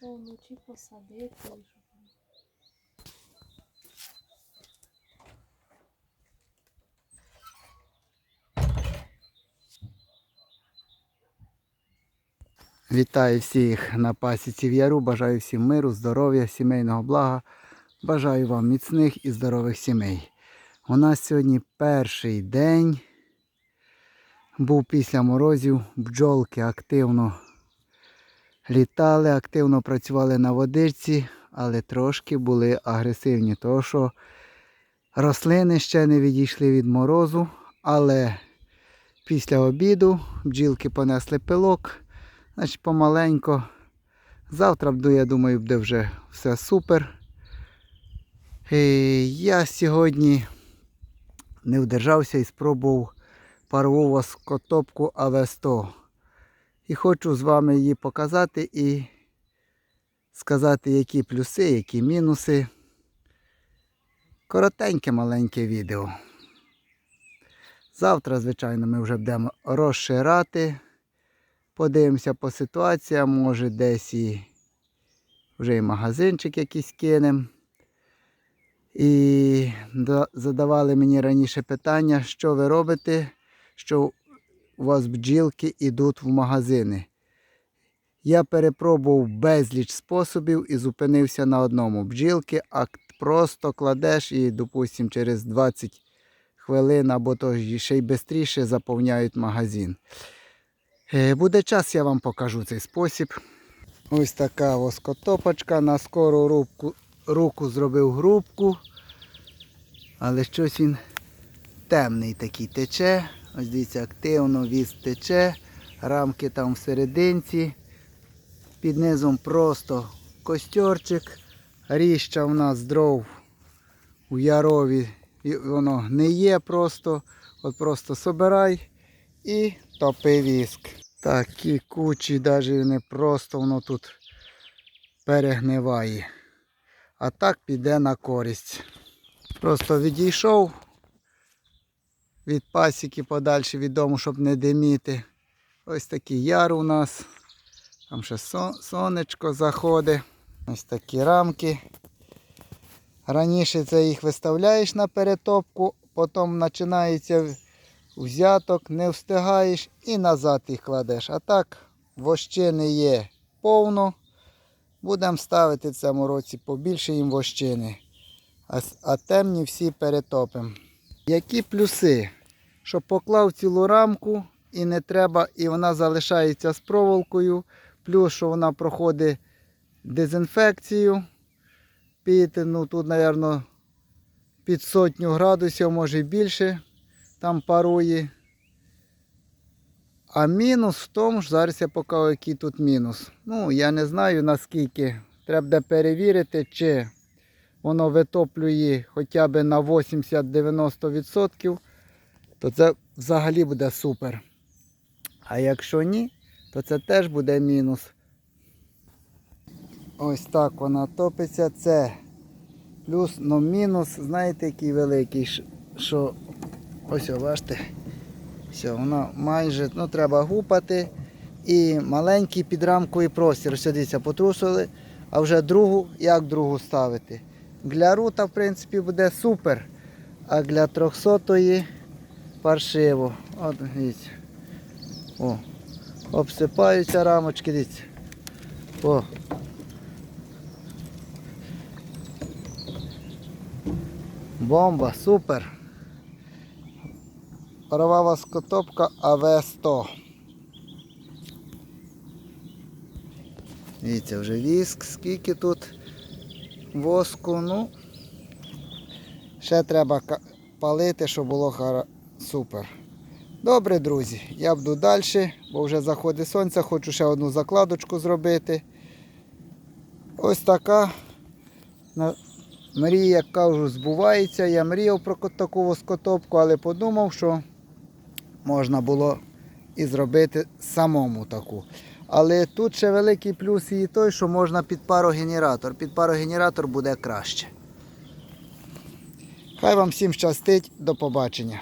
треба вночі посадити. щоб- Вітаю всіх на пасіці в Яру. Бажаю всім миру, здоров'я, сімейного блага. Бажаю вам міцних і здорових сімей. У нас сьогодні перший день. Був після морозів. Бджолки активно літали, активно працювали на водичці, але трошки були агресивні, тому що рослини ще не відійшли від морозу, але після обіду бджілки понесли пилок. Значить, помаленько. Завтра я думаю, буде вже все супер. І я сьогодні не вдержався і спробував парову скотопку АВ100. І хочу з вами її показати і сказати, які плюси, які мінуси. Коротеньке маленьке відео. Завтра, звичайно, ми вже будемо розширати. Подивимося по ситуаціям, може десь і вже і магазинчик якийсь кинемо. І задавали мені раніше питання, що ви робите, що у вас бджілки йдуть в магазини. Я перепробував безліч способів і зупинився на одному. Бджілки а просто кладеш і, допустимо, через 20 хвилин або то ще й швидше заповняють магазин. Е, Буде час, я вам покажу цей спосіб. Ось така воскотопочка. На скору руку, руку зробив грубку. Але щось він темний такий тече. Ось дивіться, активно віз тече. Рамки там всерединці. Під низом просто костьорчик. Ріща в нас дров у ярові. І воно не є просто. От просто собирай і топи віск. Такі кучі, навіть не просто воно тут перегниває. А так піде на користь. Просто відійшов від пасіки подальше від дому, щоб не диміти. Ось такий яр у нас. Там ще сонечко заходить. Ось такі рамки. Раніше це їх виставляєш на перетопку, потім починається взяток, не встигаєш і назад їх кладеш. А так вощини є повно. Будемо ставити в цьому році побільше їм вощини. А, а темні всі перетопимо. Які плюси? Що поклав цілу рамку і не треба, і вона залишається з проволокою. Плюс, що вона проходить дезінфекцію. Під, ну тут, мабуть, під сотню градусів, може більше там парує. А мінус в тому, що зараз я покажу, який тут мінус. Ну, я не знаю наскільки. Треба перевірити, чи воно витоплює хоча б на 80-90%, то це взагалі буде супер. А якщо ні, то це теж буде мінус. Ось так вона топиться. Це плюс, ну мінус, знаєте, який великий, що ось бачите. Все, воно майже ну, треба гупати. І маленький під рамкою простір. Ось дивіться, потрусили, а вже другу, як другу ставити. Для рута, в принципі, буде супер. А для 300-ї паршиво. От, дивіться. О, обсипаються рамочки, дивіться. О. Бомба, супер. Парова воскотопка АВ-100. Дивіться, вже віск, скільки тут воску. Ну, ще треба палити, щоб було хара- супер. Добре, друзі, я буду далі, бо вже заходить сонце, хочу ще одну закладочку зробити. Ось така мрія, як кажу, збувається. Я мріяв про таку воскотопку, але подумав, що можна було і зробити самому таку. Але тут ще великий плюс і той, що можна під парогенератор. Під парогенератор буде краще. Хай вам всім щастить, до побачення.